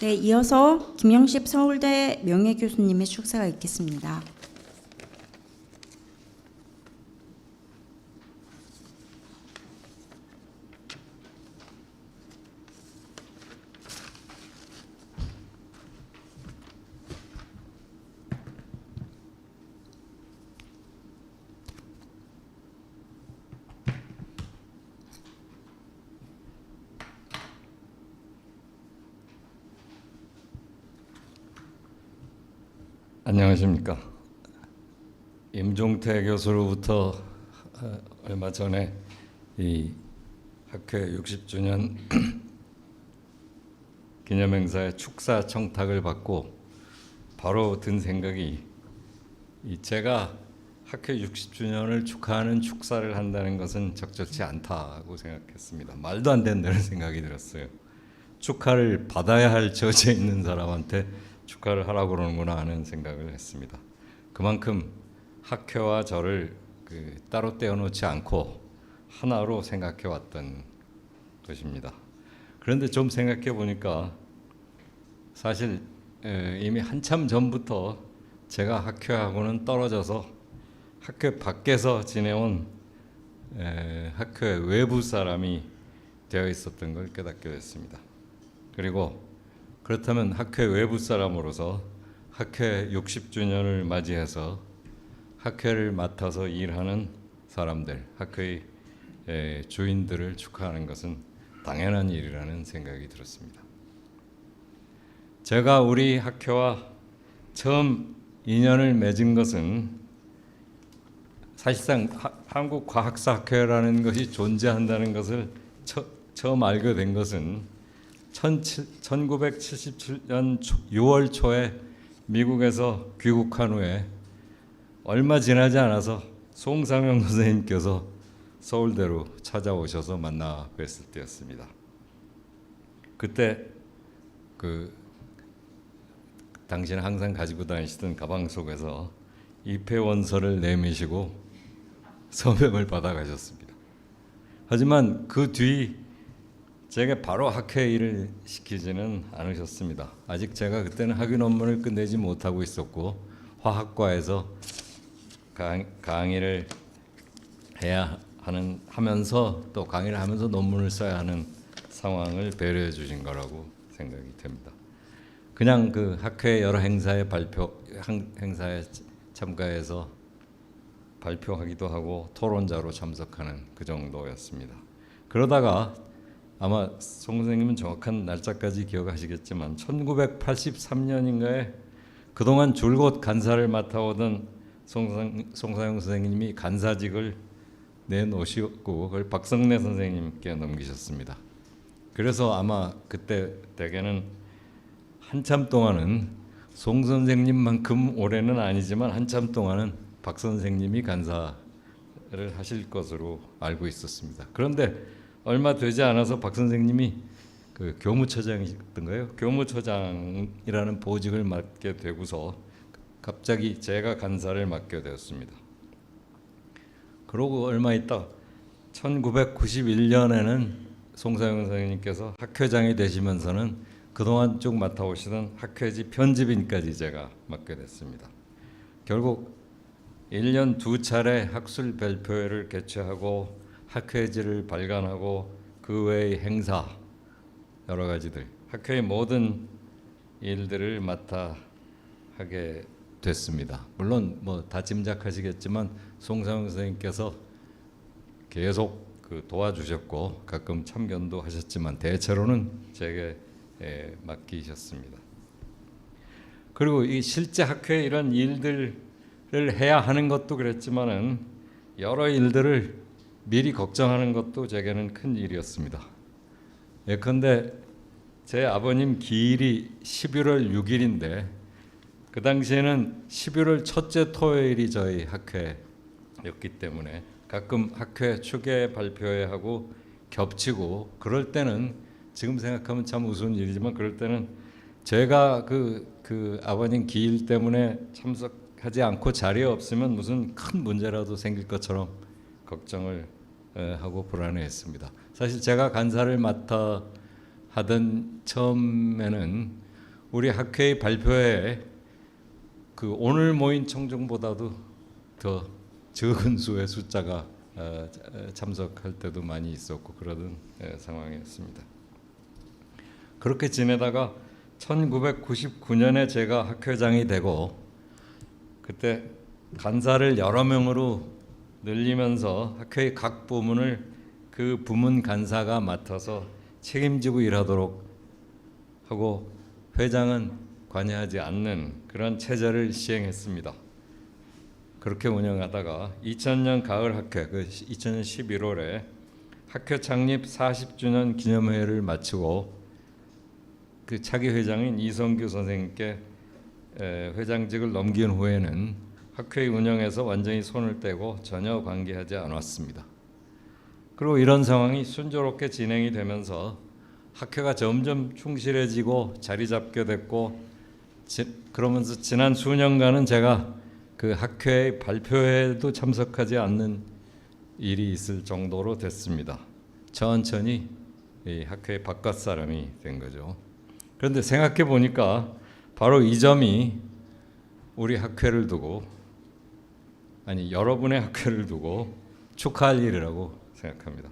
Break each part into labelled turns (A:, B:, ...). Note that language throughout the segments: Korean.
A: 네, 이어서 김영십 서울대 명예교수님의 축사가 있겠습니다.
B: 안녕하십니까. 임종태 교수로부터 어, 얼마 전에 이 학회 60주년 기념행사의 축사 청탁을 받고 바로 든 생각이 이 제가 학회 60주년을 축하하는 축사를 한다는 것은 적절치 않다고 생각했습니다. 말도 안 된다는 생각이 들었어요. 축하를 받아야 할 처지에 있는 사람한테 축하를 하라고 그러는구나 하는 생각을 했습니다. 그만큼 학회와 저를 그 따로 떼어놓지 않고 하나로 생각해 왔던 것입니다. 그런데 좀 생각해 보니까 사실 에, 이미 한참 전부터 제가 학회하고는 떨어져서 학회 밖에서 지내온 에, 학회 외부 사람이 되어 있었던 걸 깨닫게 됐습니다. 그리고 그렇다면 학회 외부 사람으로서 학회 60주년을 맞이해서 학회를 맡아서 일하는 사람들, 학회의 에, 주인들을 축하하는 것은 당연한 일이라는 생각이 들었습니다. 제가 우리 학회와 처음 인연을 맺은 것은 사실상 하, 한국 과학사 학회라는 것이 존재한다는 것을 처, 처음 알게 된 것은 1977년 6월 초에 미국에서 귀국한 후에 얼마 지나지 않아서 송상영 선생님께서 서울대로 찾아오셔서 만나 뵀을 때였습니다. 그때 그 당신 항상 가지고 다니시던 가방 속에서 입회 원서를 내미시고 서명을 받아 가셨습니다. 하지만 그 뒤 제가 바로 학회 일을 시키지는 않으셨습니다. 아직 제가 그때는 학위 논문을 끝내지 못하고 있었고 화학과에서 강, 강의를 해야 하는 하면서 또 강의를 하면서 논문을 써야 하는 상황을 배려해 주신 거라고 생각이 됩니다. 그냥 그 학회 여러 행사에 발표 행- 행사에 참가해서 발표하기도 하고 토론자로 참석하는 그 정도였습니다. 그러다가 아마 송 선생님은 정확한 날짜까지 기억하시겠지만 1983년인가에 그동안 줄곧 간사를 맡아오던 송상, 송사영 선생님이 간사직을 내놓으시고 그걸 박성래 선생님께 넘기셨습니다. 그래서 아마 그때 대개는 한참 동안은 송 선생님만큼 올해는 아니지만 한참 동안은 박 선생님이 간사를 하실 것으로 알고 있었습니다. 그런데 얼마 되지 않아서 박 선생님이 그 교무처장이셨던가요? 교무처장이라는 보직을 맡게 되고서 갑자기 제가 간사를 맡게 되었습니다. 그러고 얼마 있다 1991년에는 송사영 선생님께서 학회장이 되시면서는 그동안 쭉 맡아오시던 학회지 편집인까지 제가 맡게 됐습니다. 결국 1년 두 차례 학술 발표회를 개최하고 학회지를 발간하고 그 외의 행사 여러 가지들 학회의 모든 일들을 맡아 하게 됐습니다. 물론 뭐 다 짐작하시겠지만 송상훈 선생님께서 계속 그 도와주셨고 가끔 참견도 하셨지만 대체로는 제게 예, 맡기셨습니다. 그리고 이 실제 학회 이런 일들을 해야 하는 것도 그랬지만은 여러 일들을 미리 걱정하는 것도 제게는 큰 일이었습니다. 예컨대 제 아버님 기일이 11월 6일인데 그 당시에는 11월 첫째 토요일이 저희 학회였기 때문에 가끔 학회 추계 발표회 하고 겹치고 그럴 때는 지금 생각하면 참 우스운 일이지만 그럴 때는 제가 그, 그 아버님 기일 때문에 참석하지 않고 자리에 없으면 무슨 큰 문제라도 생길 것처럼 걱정을 에, 하고 불안해했습니다. 사실 제가 간사를 맡아 하던 처음에는 우리 학회의 발표에 그 오늘 모인 청중보다도 더 적은 수의 숫자가 어, 참석할 때도 많이 있었고 그러던 예, 상황이었습니다. 그렇게 지내다가 1999년에 제가 학회장이 되고 그때 간사를 여러 명으로 늘리면서 학회의 각 부문을 그 부문 간사가 맡아서 책임지고 일하도록 하고 회장은 관여하지 않는 그런 체제를 시행했습니다. 그렇게 운영하다가 2000년 가을 학회, 그 2000년 11월에 학회 창립 40주년 기념회를 마치고 그 차기 회장인 이성규 선생님께 에, 회장직을 넘긴 후에는 학회 운영에서 완전히 손을 떼고 전혀 관계하지 않았습니다. 그리고 이런 상황이 순조롭게 진행이 되면서 학회가 점점 충실해지고 자리 잡게 됐고 지, 그러면서 지난 수년간은 제가 그 학회의 발표회에도 참석하지 않는 일이 있을 정도로 됐습니다. 천천히 이 학회의 바깥 사람이 된 거죠. 그런데 생각해 보니까 바로 이 점이 우리 학회를 두고 아니 여러분의 학회를 두고 축하할 일이라고 생각합니다.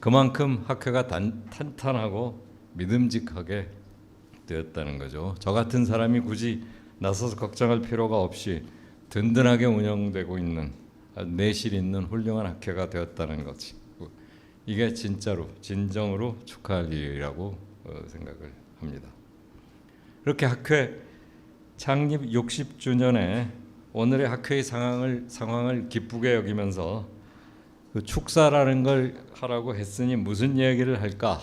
B: 그만큼 학회가 단, 탄탄하고 믿음직하게 되었다는 거죠. 저 같은 사람이 굳이 나서서 걱정할 필요가 없이 든든하게 운영되고 있는 내실 있는 훌륭한 학회가 되었다는 것이 이게 진짜로 진정으로 축하할 일이라고 어, 생각을 합니다. 그렇게 학회 창립 60주년에 오늘의 학회의 상황을 상황을 기쁘게 여기면서 그 축사라는 걸 하라고 했으니 무슨 이야기를 할까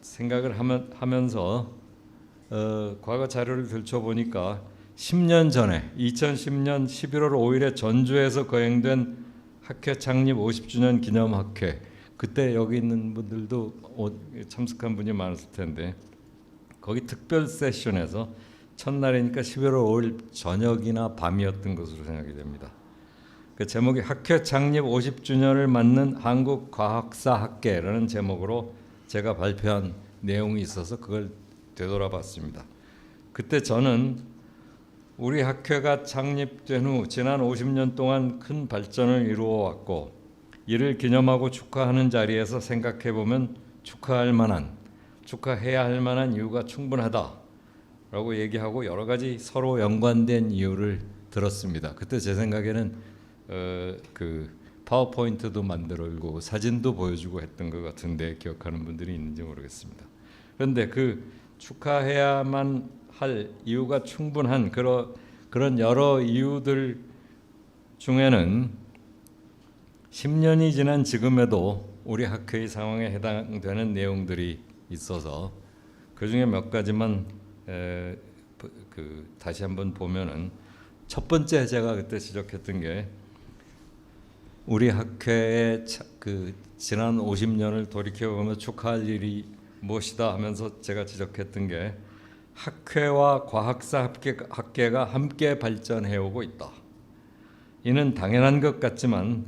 B: 생각을 하면, 하면서 어, 과거 자료를 들춰보니까 10년 전에 2010년 11월 5일에 전주에서 거행된 학회 창립 50주년 기념 학회 그때 여기 있는 분들도 오- 참석한 분이 많았을 텐데 거기 특별 세션에서 첫날이니까 11월 5일 저녁이나 밤이었던 것으로 생각이 됩니다. 그 제목이 학회 창립 50주년을 맞는 한국 과학사 학계라는 제목으로 제가 발표한 내용이 있어서 그걸 되돌아봤습니다. 그때 저는 우리 학회가 창립된 후 지난 50년 동안 큰 발전을 이루어 왔고 이를 기념하고 축하하는 자리에서 생각해 보면 축하할 만한 축하해야 할 만한 이유가 충분하다 라고 얘기하고 여러 가지 서로 연관된 이유를 들었습니다. 그때 제 생각에는 어, 그 파워포인트도 만들고 사진도 보여주고 했던 것 같은데 기억하는 분들이 있는지 모르겠습니다. 그런데 그 축하해야만 할 이유가 충분한 그런 그런 여러 이유들 중에는 10년이 지난 지금에도 우리 학회의 상황에 해당되는 내용들이 있어서 그 중에 몇 가지만 에, 그- 그 다시 한번 보면은 첫 번째 제가 그때 지적했던 게 우리 학회의 차- 그 지난 50년을 돌이켜 보면 축하할 일이 무엇이다 하면서 제가 지적했던 게 학회와 과학사 학계, 학계가 함께 발전해 오고 있다. 이는 당연한 것 같지만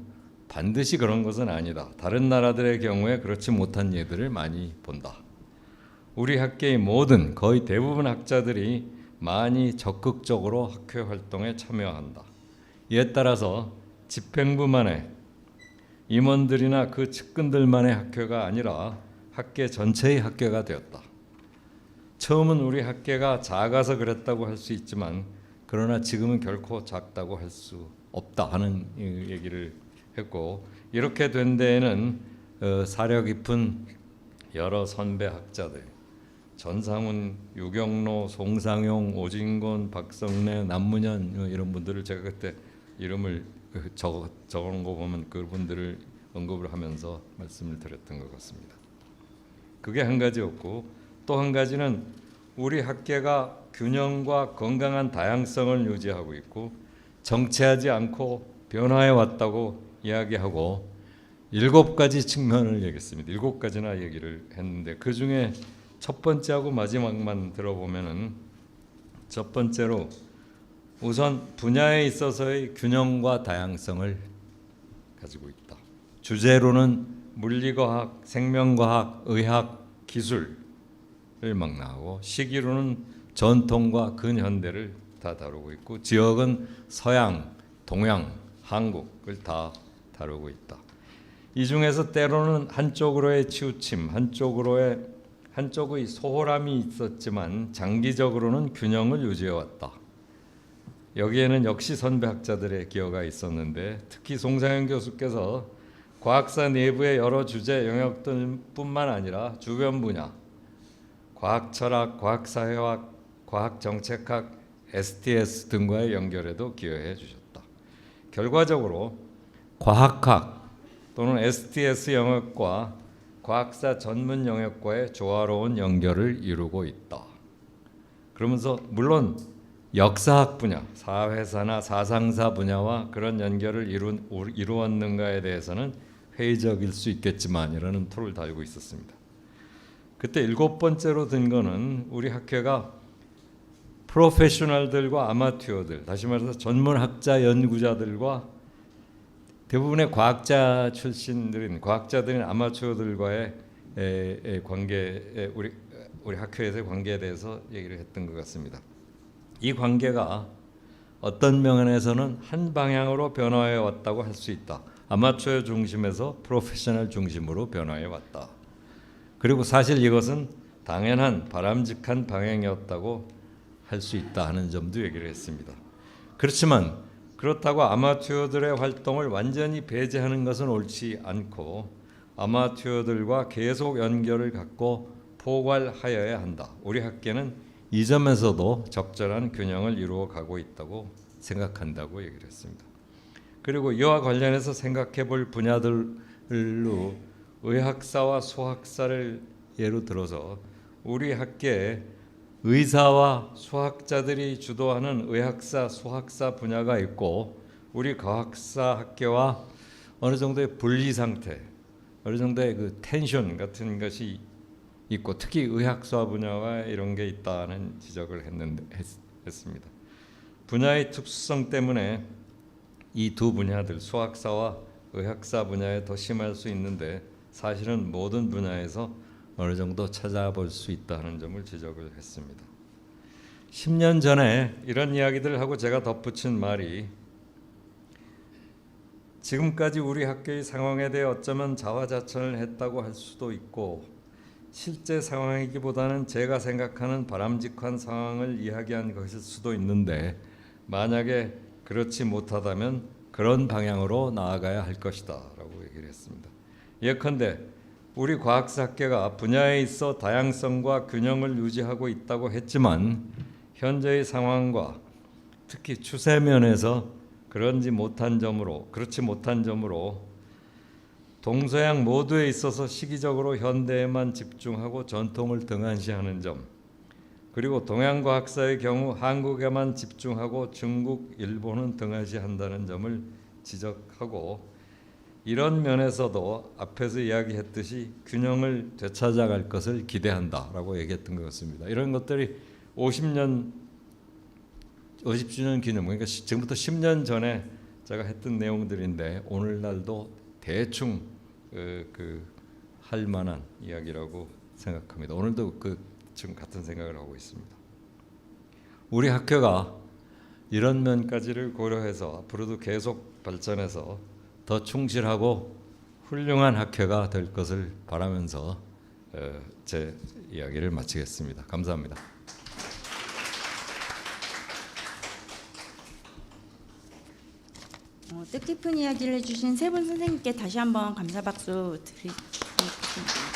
B: 반드시 그런 것은 아니다. 다른 나라들의 경우에 그렇지 못한 예들을 많이 본다. 우리 학계의 모든 거의 대부분 학자들이 많이 적극적으로 학회 활동에 참여한다. 이에 따라서 집행부만의 임원들이나 그 측근들만의 학회가 아니라 학계 전체의 학회가 되었다. 처음은 우리 학계가 작아서 그랬다고 할 수 있지만 그러나 지금은 결코 작다고 할 수 없다 하는 이 얘기를 했고 이렇게 된 데에는 어, 사려 깊은 여러 선배 학자들 전상훈, 유경로, 송상용, 오진건, 박성래, 남문현 어, 이런 분들을 제가 그때 이름을 그 적어 적어놓은 거 보면 그분들을 언급을 하면서 말씀을 드렸던 것 같습니다. 그게 한 가지였고 또 한 가지는 우리 학계가 균형과 건강한 다양성을 유지하고 있고 정체하지 않고 변화해 왔다고 이야기하고 일곱 가지 측면을 얘기했습니다. 일곱 가지나 얘기를 했는데 그 중에 첫 번째하고 마지막만 들어보면은 첫 번째로 우선 분야에 있어서의 균형과 다양성을 가지고 있다. 주제로는 물리과학, 생명과학, 의학, 기술 막 나오고 시기로는 전통과 근현대를 다 다루고 있고 지역은 서양, 동양, 한국을 다 다루고 있다. 이 중에서 때로는 한쪽으로의 치우침, 한쪽으로의 한쪽의 소홀함이 있었지만 장기적으로는 균형을 유지해 왔다. 여기에는 역시 선배 학자들의 기여가 있었는데 특히 송상현 교수께서 과학사 내부의 여러 주제 영역들뿐만 아니라 주변 분야, 과학 철학, 과학 사회학, 과학 정책학, STS 등과의 연결에도 기여해 주셨다. 결과적으로 과학학 또는 STS 영역과 과학사 전문 영역과의 조화로운 연결을 이루고 있다. 그러면서 물론 역사학 분야, 사회사나 사상사 분야와 그런 연결을 이루, 이루었는가에 대해서는 회의적일 수 있겠지만이라는 토를 달고 있었습니다. 그때 일곱 번째로 든 거는 우리 학회가 프로페셔널들과 아마추어들, 다시 말해서 전문 학자 연구자들과 대부분의 과학자 출신들인 과학자들인 아마추어들과의 에, 에, 관계, 에, 우리 우리 학회에서의 관계에 대해서 얘기를 했던 것 같습니다. 이 관계가 어떤 면에서는 한 방향으로 변화해 왔다고 할 수 있다. 아마추어 중심에서 프로페셔널 중심으로 변화해 왔다. 그리고 사실 이것은 당연한 바람직한 방향이었다고 할 수 있다 하는 점도 얘기를 했습니다. 그렇지만 그렇다고 아마추어들의 활동을 완전히 배제하는 것은 옳지 않고 아마추어들과 계속 연결을 갖고 포괄하여야 한다. 우리 학계는 이 점에서도 적절한 균형을 이루어 가고 있다고 생각한다고 얘기를 했습니다. 그리고 이와 관련해서 생각해 볼 분야들로 의학사와 수학사를 예로 들어서 우리 학계에 의사와 수학자들이 주도하는 의학사, 수학사 분야가 있고 우리 과학사 학계와 어느 정도의 분리 상태, 어느 정도의 그 텐션 같은 것이 있고 특히 의학사 분야와 이런 게 있다는 지적을 했는데 했, 했습니다. 분야의 특수성 때문에 이 두 분야들 수학사와 의학사 분야에 더 심할 수 있는데 사실은 모든 분야에서 어느 정도 찾아볼 수 있다는 점을 지적을 했습니다. 10년 전에 이런 이야기들을 하고 제가 덧붙인 말이 지금까지 우리 학교의 상황에 대해 어쩌면 자화자찬을 했다고 할 수도 있고 실제 상황이기보다는 제가 생각하는 바람직한 상황을 이야기한 것일 수도 있는데 만약에 그렇지 못하다면 그런 방향으로 나아가야 할 것이다라고 얘기를 했습니다. 예컨대 우리 과학사학계가 분야에 있어 다양성과 균형을 유지하고 있다고 했지만 현재의 상황과 특히 추세 면에서 그런지 못한 점으로 그렇지 못한 점으로 동서양 모두에 있어서 시기적으로 현대에만 집중하고 전통을 등한시하는 점 그리고 동양 과학사의 경우 한국에만 집중하고 중국, 일본은 등한시한다는 점을 지적하고 이런 면에서도 앞에서 이야기했듯이 균형을 되찾아갈 것을 기대한다라고 얘기했던 것 같습니다. 이런 것들이 50년 50주년 기념 그러니까 시- 지금부터 10년 전에 제가 했던 내용들인데 오늘날도 대충 그, 그, 할 만한 이야기라고 생각합니다. 오늘도 그 지금 같은 생각을 하고 있습니다. 우리 학교가 이런 면까지를 고려해서 앞으로도 계속 발전해서 더 충실하고 훌륭한 학회가 될 것을 바라면서 어, 제 이야기를 마치겠습니다. 감사합니다.
A: 어, 뜻깊은 이야기를 해주신 세 분 선생님께 다시 한번 감사 박수 드리겠습니다.